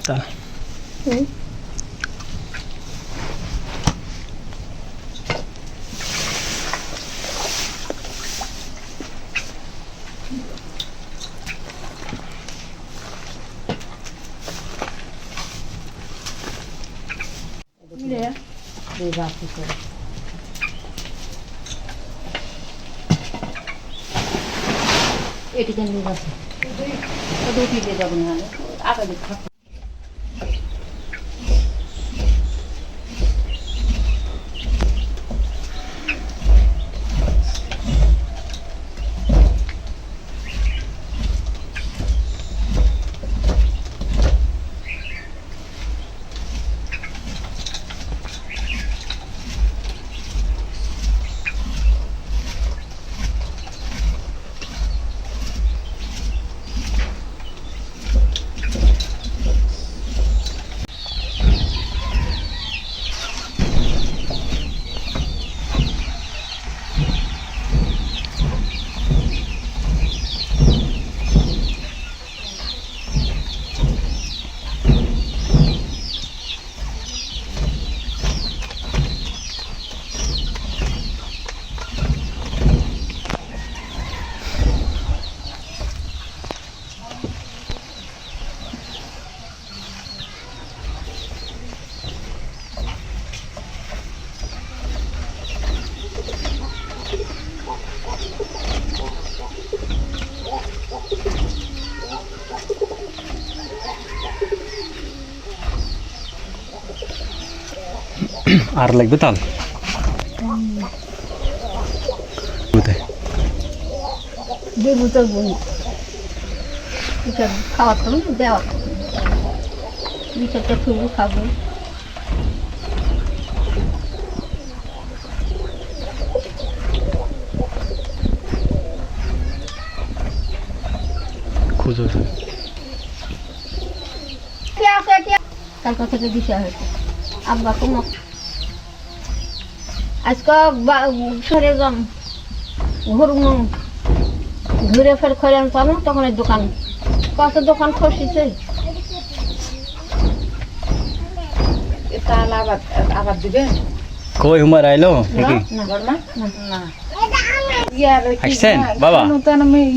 চাল হুম। এটিকে নিয়ে যাচ্ছে দুটি দিয়ে যাবেন না আগে দেখো আর লাগবে তাল কোথায়? দেবো তো বোন এটা খাওয়াতো না দেওয়া বিচারটা খুবই খাব। কালকা থেকে দিশা হয়েছে। আব্বা কোনো আজকে সরে যাম। ঘুরুন ঘুরে ফের খৈরান পাবো তখন এই দোকান। কত দোকান খসিছে? তাহলে আবার আবার দিবেন কই হুমার আইলো? নাকি? না। গরমা না। না। ইয়ার কি আসছেন, বাবা?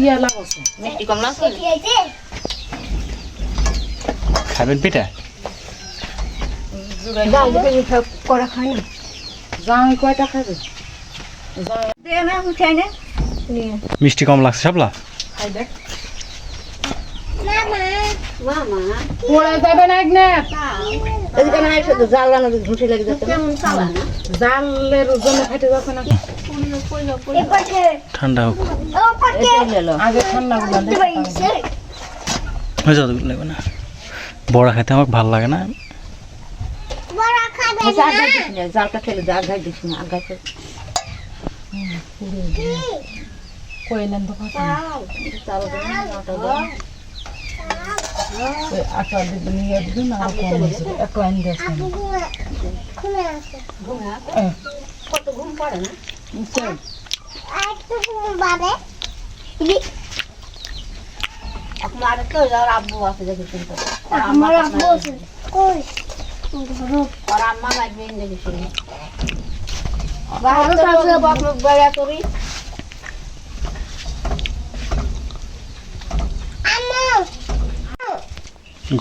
ইয়া মিষ্টি কম খাবেন পিঠা? করা খায় না। জামাই কয়টা খাবে? মিষ্টি কম লাগছে সাবলা ঠান্ডা হোক। আগে ঠান্ডা লাগবে না। বড়া খেতে আমার ভালো লাগে না। জালটা ফেলে দে আগাই দিস না আগাই কইলেন তো আটা আইন দিয়েছেন কত ঘুম পড়ে না? আপনার তো যার আব্বু আছে দেখে শুনতে আমার আব্বু আছে। কই? আর আম্মা লাগবে দেখে শুনি। বাহার তো বাপ বেড়া করি।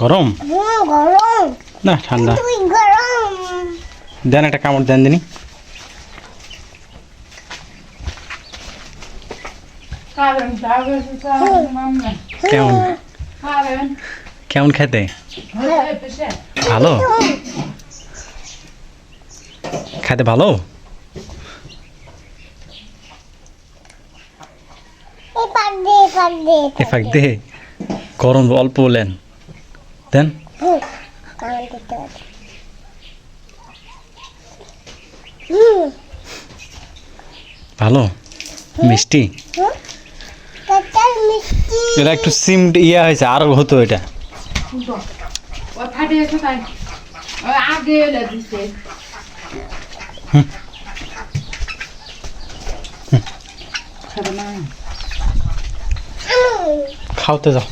গরম? গরম। না ঠান্ডা। দেন একটা কামড় দেন দিনি খাবেন খাবেন খাবেন মাম্মা কেমন কেমন খেতে ভালো খেতে ভালো দে গরম অল্প বলেন দেন ভালো মিষ্টি এটা একটু সিম ইয়া হয়েছে আরও হতো এটা। খাওতে যাও।